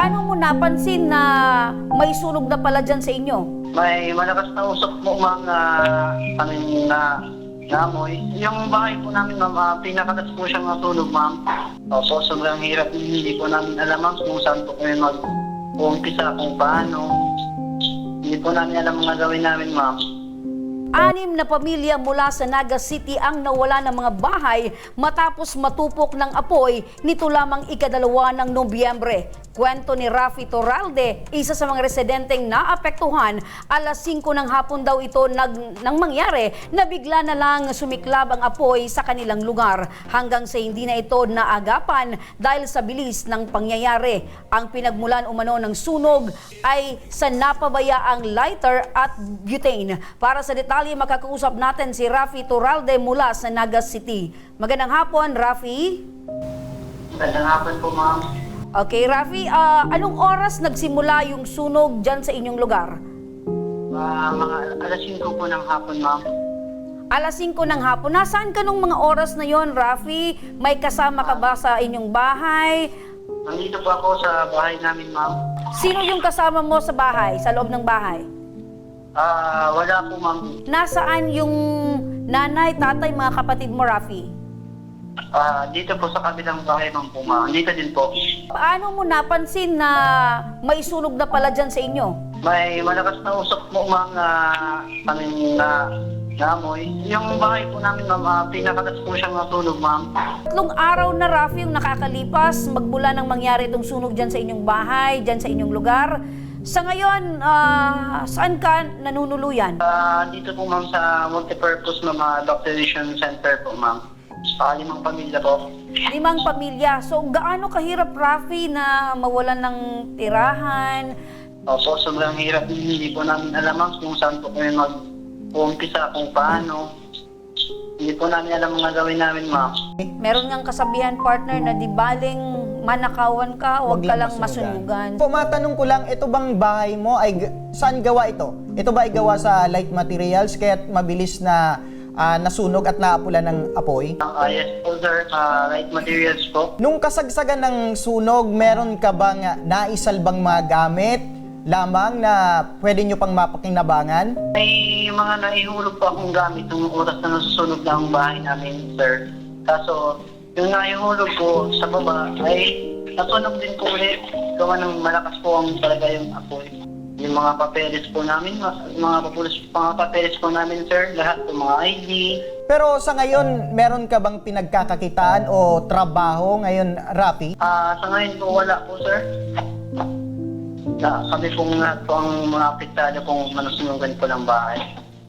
Paano mo napansin na may sunog na pala dyan sa inyo? May malakas na usok po mga pangin na namoy. Yung bahay po namin, ma'am, uh, pinakatas po siyang natulog, ma'am. Opo, sobrang hirap. Hindi po namin alam, ma'am, kung saan po kami mag-umpisa, kung paano. Hindi po namin alam mga gawin namin, ma'am. Anim na pamilya mula sa Naga City ang nawala ng mga bahay matapos matupok ng apoy nito lamang ikadalawa ng Nobyembre. Kwento ni Rafi Toralde, isa sa mga residenteng naapektuhan, alas 5 ng hapon daw ito nag, nang mangyari na bigla na lang sumiklab ang apoy sa kanilang lugar hanggang sa hindi na ito naagapan dahil sa bilis ng pangyayari. Ang pinagmulan umano ng sunog ay sa napabayaang lighter at butane. Para sa detalye, makakausap natin si Rafi Toralde mula sa Naga City. Magandang hapon, Rafi. Magandang hapon po, ma'am. Okay, Rafi, ah, anong oras nagsimula yung sunog dyan sa inyong lugar? Ah, mga alas 5 po ng hapon, ma'am. Alas 5 ng hapon. Nasaan ka nung mga oras na yon, Rafi? May kasama ka ba sa inyong bahay? Nandito po ako sa bahay namin, ma'am. Sino yung kasama mo sa bahay, sa loob ng bahay? Ah, wala po, ma'am. Nasaan yung nanay, tatay, mga kapatid mo, Rafi? Ah, dito po sa kabilang bahay, ma'am po, ma'am. Dito din po. Paano mo napansin na may sunog na pala dyan sa inyo? May malakas na usok po mga pangin na namoy. Yung bahay po namin, ma'am, uh, pinakatas po siyang natulog, ma'am. Tatlong araw na, Rafi, yung nakakalipas, magmula nang mangyari itong sunog dyan sa inyong bahay, dyan sa inyong lugar. Sa ngayon, ah, saan ka nanunuluyan? Ah, dito po, ma'am, sa multipurpose na mga vaccination center po, ma'am. Sa limang pamilya po. Limang pamilya. So, gaano kahirap, Rafi, na mawalan ng tirahan? Opo, sobrang hirap. Hindi po namin alam, ma'am, kung saan po kami mag-umpisa, kung paano. Hindi po namin alam mga gawin namin, ma'am. Meron ngang kasabihan, partner, na di baling manakawan ka, huwag ka lang masunugan. Po, matanong ko lang, ito bang bahay mo ay saan gawa ito? Ito ba ay gawa sa light materials kaya mabilis na ah, nasunog at naapula ng apoy? Uh, yes po, sir. Ah, right materials po. Nung kasagsagan ng sunog, meron ka bang naisalbang mga gamit lamang na pwede nyo pang mapakinabangan? May mga naihulog po akong gamit nung oras na nasusunog na ang bahay namin, sir. Kaso, yung naihulog ko sa baba ay nasunog din po ulit. Gawa ng malakas po ang talaga yung apoy. Yung mga papeles po namin, mga papeles, mga papeles po namin, sir, lahat po mga ID. Pero sa ngayon, meron ka bang pinagkakakitaan o trabaho ngayon, Rafi? Ah, sa ngayon po wala po, sir. Na, kami pong lahat po ang mga apektado kung manusunugan po ng bahay.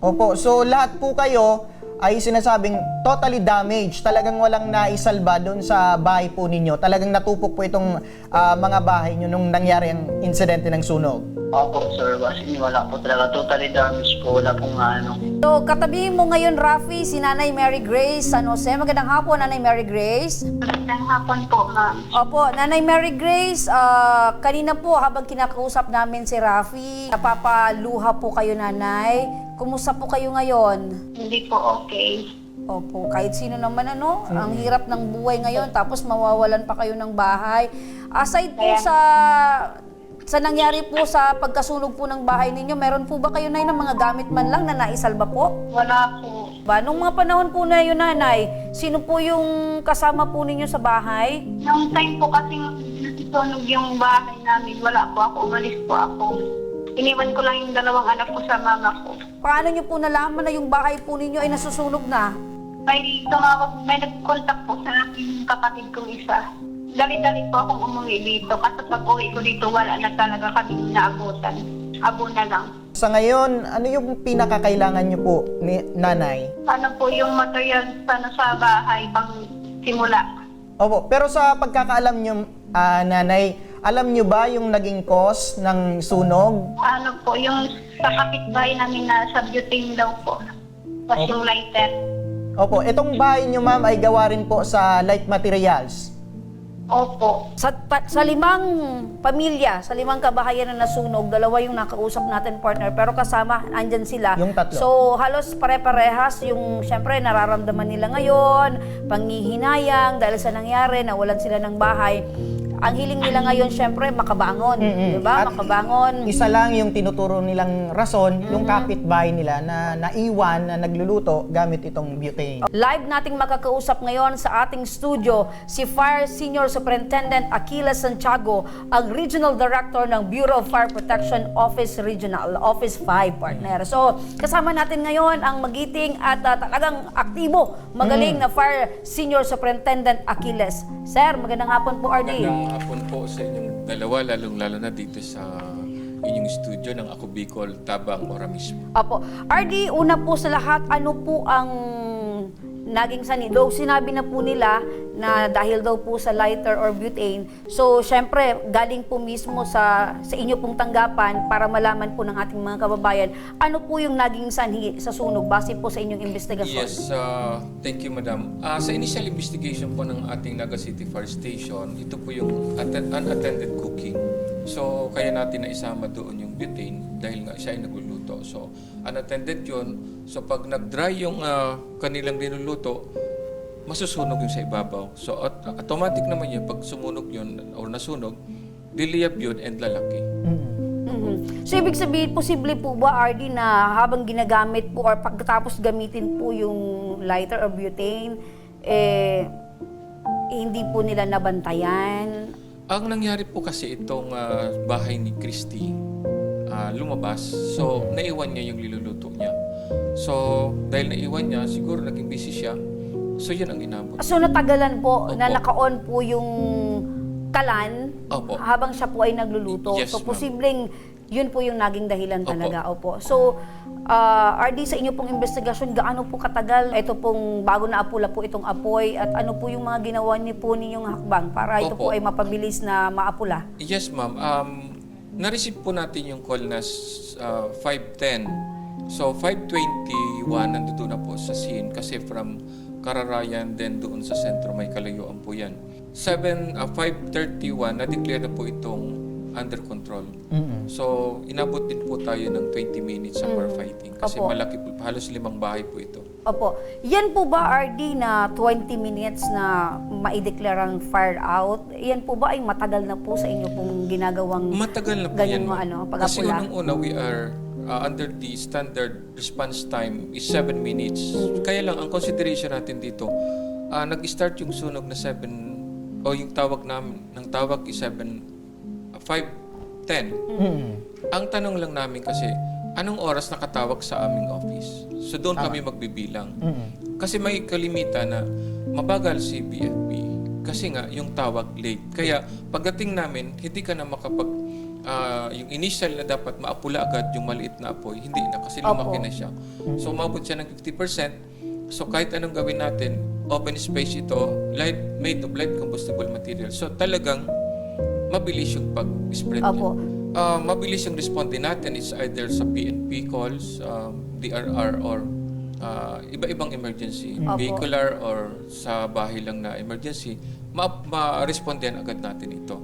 Opo, so lahat po kayo ay sinasabing totally damaged. Talagang walang naisalba doon sa bahay po ninyo. Talagang natupok po itong ah, mga bahay nyo nung nangyari ang insidente ng sunog. Opo, sir. Kasi wala po talaga. Totally damaged po. Wala pong ano. So, katabi mo ngayon, Rafi, si Nanay Mary Grace San Jose. Magandang hapon, Nanay Mary Grace. Magandang hapon po, ma'am. Opo, Nanay Mary Grace, ah, kanina po habang kinakausap namin si Rafi, napapaluha po kayo, Nanay. Kumusta po kayo ngayon? Hindi po okay. Opo, kahit sino naman ano, ang hirap ng buhay ngayon tapos mawawalan pa kayo ng bahay. Aside po Kaya- sa sa nangyari po sa pagkasunog po ng bahay ninyo, meron po ba kayo na ng mga gamit man lang na naisalba po? Wala po. Ba, nung mga panahon po na yun, nanay, sino po yung kasama po ninyo sa bahay? Nung time po kasi nasusunog yung bahay namin, wala po ako. Umalis po ako. Iniwan ko lang yung dalawang anak ko sa mama ko. Paano nyo po nalaman na yung bahay po ninyo ay nasusunog na? May tumawag, may nag-contact po sa aking kapatid kong isa. Dali-dali po akong umuwi dito kasi pag uwi ko dito wala na talaga kami naabutan. Abo na lang. Sa ngayon, ano yung pinakakailangan nyo po, ni nanay? Ano po yung material sana sa bahay pang simula. Opo, pero sa pagkakaalam nyo, ah, nanay, alam nyo ba yung naging cause ng sunog? Ano po, yung sa kapitbahay namin na sa butane daw po. Tapos yung lighter. Opo, itong bahay nyo ma'am ay gawa rin po sa light materials. Opo. Sa, pa- sa limang pamilya, sa limang kabahayan na nasunog, dalawa yung nakausap natin partner, pero kasama, andyan sila. Yung tatlo. So, halos pare-parehas yung, syempre, nararamdaman nila ngayon, panghihinayang, dahil sa nangyari, nawalan sila ng bahay. Ang hiling nila ngayon syempre makabangon, Mm-mm. 'di ba? At Makabangon. Isa lang yung tinuturo nilang rason, yung kapitbahay nila na naiwan na nagluluto gamit itong butane. Live nating makakausap ngayon sa ating studio si Fire Senior Superintendent Aquila Santiago, ang Regional Director ng Bureau of Fire Protection Office Regional, Office 5 partner. So, kasama natin ngayon ang magiting at ah, talagang aktibo, magaling na Fire Senior Superintendent Aquiles. Sir, magandang hapon po, RD. Magandang hapon po sa inyong dalawa, lalong-lalo na dito sa inyong studio ng Ako Bicol, Tabang, Ora mismo. Apo. RD, una po sa lahat, ano po ang naging sani? Though sinabi na po nila na dahil daw po sa lighter or butane, so syempre galing po mismo sa sa inyo pong tanggapan para malaman po ng ating mga kababayan, ano po yung naging sanhi sa sunog base po sa inyong investigasyon? Yes, uh, thank you madam. Ah, sa initial investigation po ng ating Naga City Fire Station, ito po yung atten- unattended cooking. So, kaya natin na isama doon yung butane dahil nga siya ay nagluluto. So, unattended yun. So, pag nag-dry yung ah, kanilang dinuluto, masusunog yung sa ibabaw. So, at- automatic naman yun, pag sumunog yun or nasunog, liliyab yun and lalaki. Mhm. So, ibig sabihin, posible po ba, RD, na habang ginagamit po or pagkatapos gamitin po yung lighter or butane, eh, hindi po nila nabantayan? Ang nangyari po kasi itong ah, bahay ni Christy, ah, lumabas. So, naiwan niya yung niluluto niya. So, dahil naiwan niya, siguro naging busy siya. So, yun ang inabot. So, natagalan po na Opo. naka-on po yung kalan Opo. habang siya po ay nagluluto. Yes, so, ma'am. posibleng yun po yung naging dahilan Opo. talaga. Opo. So, ah, RD, sa inyo pong investigasyon, gaano po katagal ito pong bago na apula po itong apoy at ano po yung mga ginawa niyo po ninyong hakbang para ito po Opo. ay mapabilis na maapula? Yes, ma'am. Um, na-receive po natin yung call na ah, 510. So, 521 nandito na po sa scene kasi from Kararayan then doon sa sentro may kalayuan po yan. 7, ah, 531 na-declare na po itong under control. So, inabot din po tayo ng 20 minutes sa firefighting kasi Opo. malaki po, halos limang bahay po ito. Opo. Yan po ba, RD, na 20 minutes na maideklara ang fire out? Yan po ba ay matagal na po sa inyo pong ginagawang Matagal na po ganyan yan. mo, ano, Kasi pag-apula? unang-una, we are uh, under the standard response time is 7 minutes. Kaya lang, ang consideration natin dito, uh, nag-start yung sunog na 7, o yung tawag namin, ng tawag is 7, uh, 5, 10. Ang tanong lang namin kasi, anong oras nakatawag sa aming office? So doon kami magbibilang. Kasi may kalimitan na mabagal si BFP kasi nga yung tawag late. Kaya pagdating namin, hindi ka na makapag ah, yung initial na dapat maapula agad yung maliit na apoy, hindi na kasi lumaki Opo. na siya. So umabot siya ng 50%. So kahit anong gawin natin, open space ito, light made of light combustible material. So talagang mabilis yung pag-spread Opo. niya. Ah, mabilis yung respond din natin is either sa PNP calls, um, DRR or ah, iba-ibang emergency, Opo. vehicular or sa bahay lang na emergency, ma- ma-respond din agad natin ito.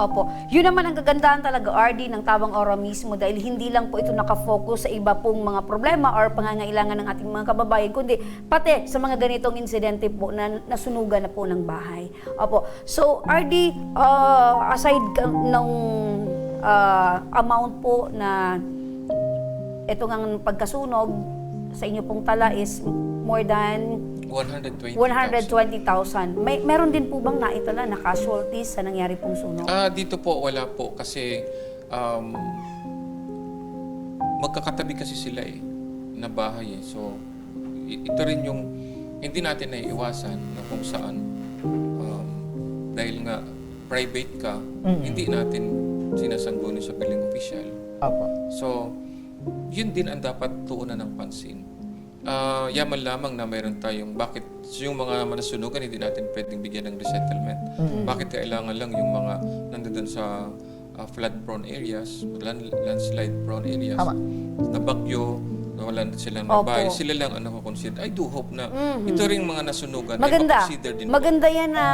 Opo. Yun naman ang kagandahan talaga, RD, ng Tabang Ora mismo dahil hindi lang po ito nakafocus sa iba pong mga problema or pangangailangan ng ating mga kababayan, kundi pati sa mga ganitong insidente po na nasunugan na po ng bahay. Opo. So, RD, uh, aside ka- ng uh, amount po na ito ng pagkasunog sa inyo pong tala is more than 120,000. 120,000. May meron din po bang naitala na casualties sa nangyari pong sunog? Ah, dito po wala po kasi um, magkakatabi kasi sila eh na bahay eh. So ito rin yung hindi natin naiiwasan na kung saan um, dahil nga private ka, hindi natin sinasangguni sa building official. Opo. So, yun din ang dapat tuunan ng pansin. Ah, yaman lamang na mayroon tayong bakit yung mga manasunugan hindi natin pwedeng bigyan ng resettlement. Bakit kailangan lang yung mga nandoon sa ah, flood prone areas, land, landslide prone areas, Tama. na bagyo, na wala na silang Opo. nabahay, sila lang ang nakukonsider. I do hope na ito ring mga nasunugan ay Maganda. makonsider din po. Maganda yan na,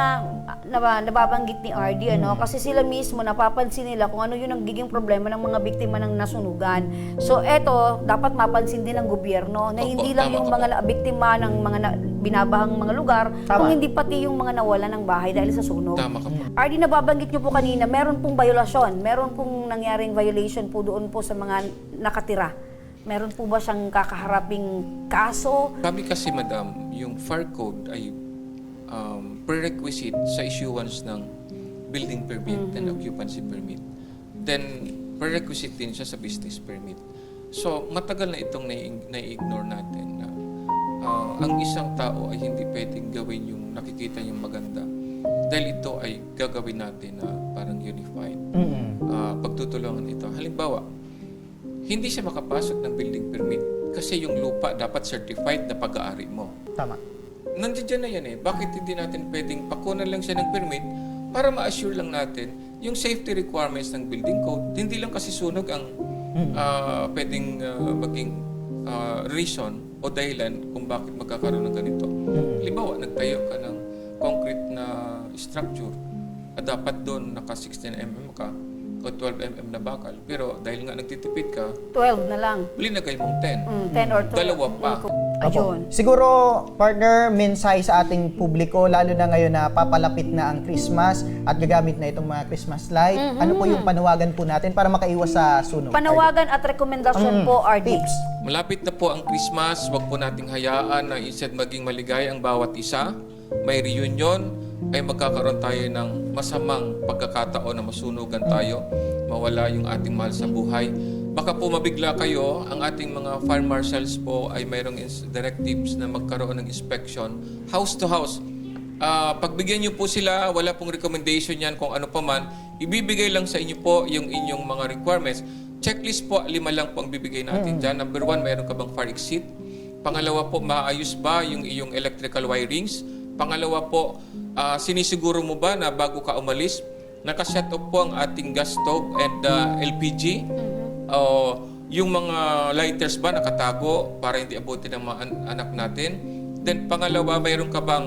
na nababanggit ni RD, ano? Kasi sila mismo, napapansin nila kung ano yung nagiging problema ng mga biktima ng nasunugan. So, eto, dapat mapansin din ng gobyerno na Opo, hindi lang tama yung ka mga na- biktima ng mga na- binabahang mga lugar, Tama. kung hindi pati yung mga nawala ng bahay dahil sa sunog. Tama ka po. RD, nababanggit nyo po kanina, meron pong violasyon, meron pong nangyaring violation po doon po sa mga nakatira. Meron po ba siyang kakaharaping kaso? Kami kasi, madam, yung fire code ay um, prerequisite sa issuance ng building permit and occupancy permit. Then, prerequisite din siya sa business permit. So, matagal na itong nai- nai-ignore natin na ah, ang isang tao ay hindi pwedeng gawin yung nakikita yung maganda. Dahil ito ay gagawin natin na parang unified. Mm-mm. Ah, pagtutulungan ito. Halimbawa, hindi siya makapasok ng building permit kasi yung lupa dapat certified na pag-aari mo. Tama. Nandiyan na yan eh. Bakit hindi natin pwedeng pakunan lang siya ng permit para ma-assure lang natin yung safety requirements ng building code. Hindi lang kasi sunog ang ah, pwedeng ah, maging ah, reason o dahilan kung bakit magkakaroon ng ganito. Halimbawa, nagtayo ka ng concrete na structure at dapat doon naka 16 mm ka o 12 mm na bakal. Pero dahil nga nagtitipid ka, 12 na lang. linagay mong 10. Mm, 10 or 12. Dalawa pa. Ayun. Siguro, partner, mensahe sa ating publiko, lalo na ngayon na papalapit na ang Christmas at gagamit na itong mga Christmas light. Ano po yung panawagan po natin para makaiwas sa sunog? Panawagan at rekomendasyon po, RD. Tips. Malapit na po ang Christmas, huwag po nating hayaan na instead maging maligaya ang bawat isa. May reunion, ay magkakaroon tayo ng masamang pagkakataon na masunugan tayo, mawala yung ating mahal sa buhay. Baka po mabigla kayo, ang ating mga fire marshals po ay mayroong directives na magkaroon ng inspection house to house. Ah, pagbigyan niyo po sila, wala pong recommendation yan kung ano pa man, ibibigay lang sa inyo po yung inyong mga requirements. Checklist po, lima lang po ang bibigay natin dyan. Number one, mayroon ka bang fire exit? Pangalawa po, maayos ba yung iyong electrical wirings? Pangalawa po, ah, sinisiguro mo ba na bago ka umalis, nakaset off po ang ating gas stove and ah, LPG? O yung mga lighters ba nakatago para hindi abutin ng mga an- anak natin? Then pangalawa, mayroon ka bang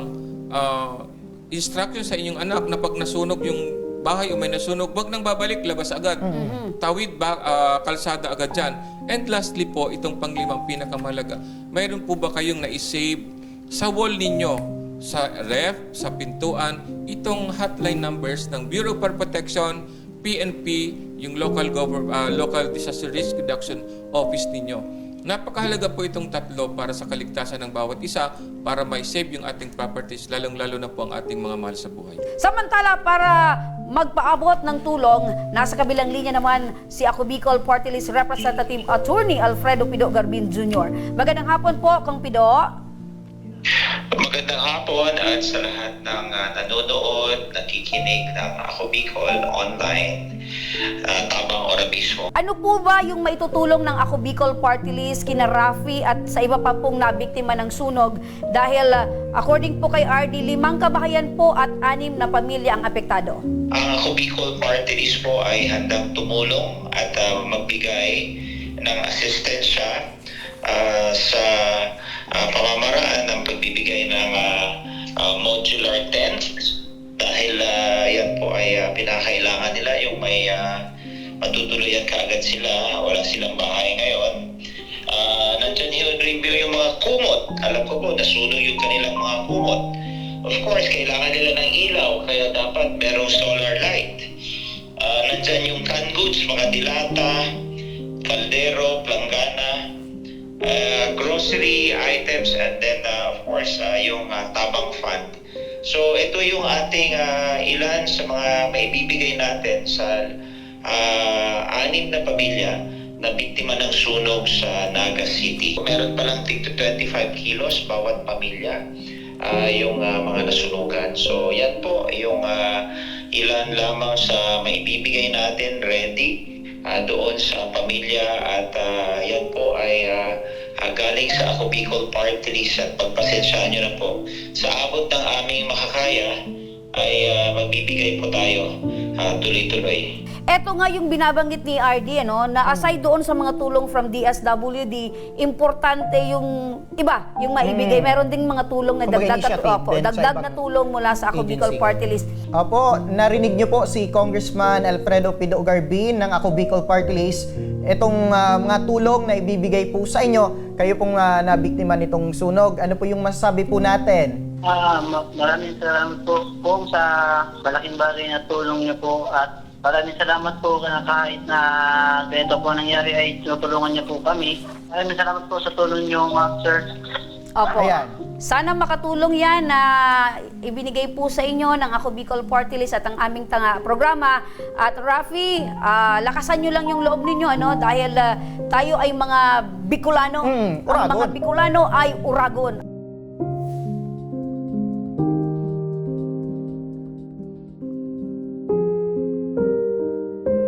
ah, instruction sa inyong anak na pag nasunog yung bahay o may nasunog, wag nang babalik, labas agad. Tawid ba, ah, kalsada agad dyan. And lastly po, itong panglimang pinakamalaga, mayroon po ba kayong na-save sa wall ninyo, sa ref, sa pintuan, itong hotline numbers ng Bureau for Protection, PNP, yung local government, local disaster risk reduction office ninyo. Napakahalaga po itong tatlo para sa kaligtasan ng bawat isa para may save yung ating properties, lalong-lalo na po ang ating mga mahal sa buhay. Samantala, para magpaabot ng tulong, nasa kabilang linya naman si Ako Bicol Party List Representative Attorney Alfredo Pido Garbin Jr. Magandang hapon po, Kang Pido. Magandang hapon at sa lahat ng uh, nanonood, nakikinig ng Ako Bicol online, uh, Tabang Orabismo. Ano po ba yung maitutulong ng Ako Bicol Party List kina Rafi at sa iba pa pong nabiktima ng sunog dahil uh, according po kay RD, limang kabahayan po at anim na pamilya ang apektado. Ang Ako Bicol Party List po ay handang tumulong at uh, magbigay ng asistensya uh, sa uh, pamamaraan ng pagbibigay ng uh, uh, modular tents dahil uh, yan po ay uh, pinakailangan nila yung may uh, matutuluyan kaagad sila, wala silang bahay ngayon. Uh, nandyan yung review yung mga kumot. Alam ko po, nasunog yung kanilang mga kumot. Of course, kailangan nila ng ilaw, kaya dapat merong solar light. Uh, nandyan yung canned goods, mga dilata, kaldero, planggana, uh, grocery items, and then uh, of course uh, yung uh, tabang fund. So ito yung ating uh, ilan sa mga maibibigay natin sa uh, anim na pamilya na biktima ng sunog sa Naga City. Meron palang tig to 25 kilos bawat pamilya uh, yung uh, mga nasunugan. So yan po yung uh, ilan lamang sa maibibigay natin ready uh, doon sa pamilya at uh, yan po ay uh, uh, galing sa Ako Bicol Party List at pagpasensyaan nyo na po. Sa abot ng aming makakaya ay uh, magbibigay po tayo uh, tuloy-tuloy. Eto nga yung binabanggit ni RD, ano, na aside doon sa mga tulong from DSWD, importante yung iba, yung maibigay. Meron ding mga tulong na Kumbaga dagdag, initiative opo, dagdag na tulong mula sa Ako Bicol. Party List. Opo, narinig niyo po si Congressman Alfredo Pido Garbin ng Ako Bicol Party List. Itong ah, mga tulong na ibibigay po sa inyo, kayo pong ah, nabiktima nitong sunog. Ano po yung masasabi po natin? Ah, ma- maraming salamat po, po sa malaking bagay na tulong niyo po at maraming salamat po na kahit na ganito po nangyari ay tinutulungan niyo po kami. Maraming salamat po sa tulong niyo, ma'am, sir. Opo. Ayan. Sana makatulong yan na ibinigay po sa inyo ng Ako Bicol Party List at ang aming tanga programa. At Rafi, ah, lakasan nyo lang yung loob ninyo ano dahil ah, tayo ay mga Bicolano. Mm, ang mga. Bicolano ay Uragon.